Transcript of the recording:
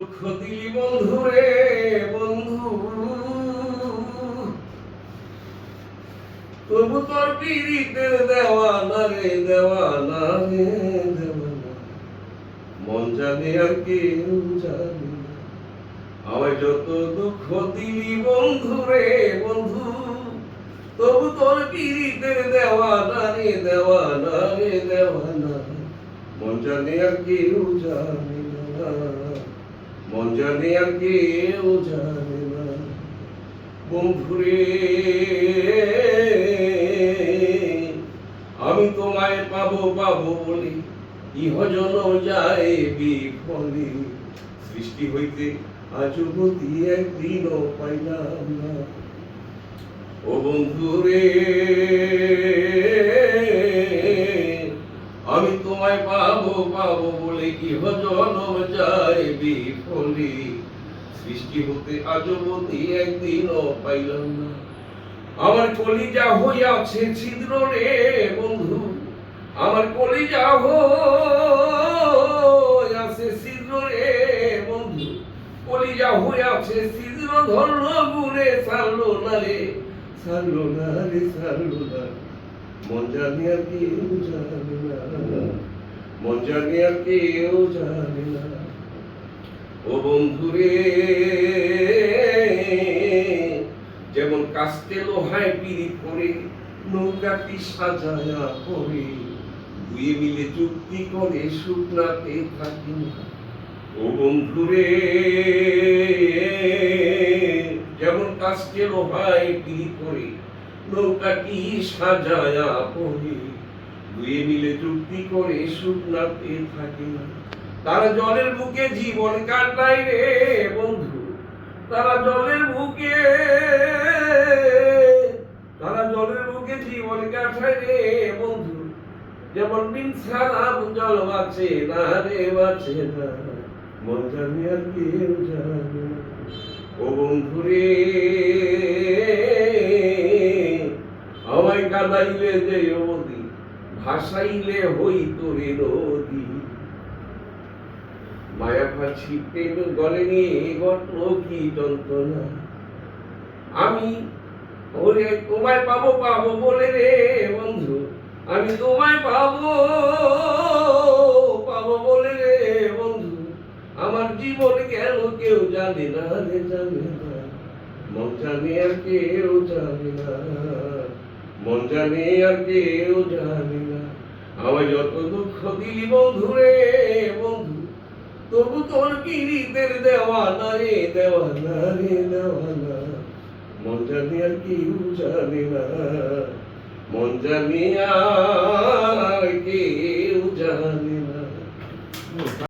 দুঃখ দিলি বন্ধু রে বন্ধু। তবু তোর পিড়িতে দেওয়ানা রে দেওয়ানা রে, দেওয়ানা। মন জানে আর কেউ জানে আমায় যত দুঃখ দিলি বন্ধু রে বন্ধু, তবু তোর পিড়িতে দেওয়ানা রে দেওয়ানা রে, দেওয়ানা। মন জানে আর কেউ জানে না। মন জানে আর কেউ জানে না। বন্ধুরে, আমি তোমায় পাবো পাবো বলি ইহজন যায় বিফলে। সৃষ্টি হইতে আজও গতি একদিনও পাইলাম না। ও বন্ধুরে আমি তোমায় পাবো পাবো বলে কি জনম যায় বিফলে। সৃষ্টি হতে আজবতি একদিনও পাইলাম না। আমার কলিজা হইয়াছে ছিদ্র রে বন্ধু, আমার কলিজা হইয়াছে ছিদ্র রে বন্ধু। কলিজা হইয়াছে ছিদ্র ধরল গুরে সারলো না রে সারলো না রে সারলো না। মন জানি আর কেউ জানে আর ও বন্ধুরে, যেমন কাস্তে লোহায় পিড়ি করে, নৌকাটি সাজায়া করে দুয়ে মিলে চুক্তি করে শুকনাতে থাকি না। ও বন্ধুরে, যেমন কাস্তে লোহায় পিড়ি করে, নৌকাটি সাজায়া করে দুয়ে মিলে চুক্তি করে থাকি না। তারা জলের বুকে জীবন কাটায় রে বন্ধু। তারা জলের বুকে, তারা জলের বুকে জীবন কাটায় রে বন্ধু। যেমন সালাম জল বাঁচে না রে, বাঁচে না। মন জানি আর কেউ জানে ও বন্ধু রে, আমায় কাদাইলে যে অবধি ভাসাইলে হই তোরে নদী মায়া ফাছি প্রেম গলে নিয়ে ঘটল কি যন্ত্রণা। আমি ওরে তোমায় পাবো পাবো বলে রে বন্ধু, আমি তোমায় পাবো পাবো বলে রে বন্ধু। আমার জীবন গেল কেউ জানে না রে, জানে মন জানে আর কেউ জানে না। মন জানে আর কেউ জানে আমার যত দুঃখ দিলি বন্ধু রে, বন্ধু। তবু তোর কিরিতের দেওয়ানা রে দেওয়ানা রে, দেওয়ানা। মন জানি আর কি জানি না। মন জানি আর কি জানি না।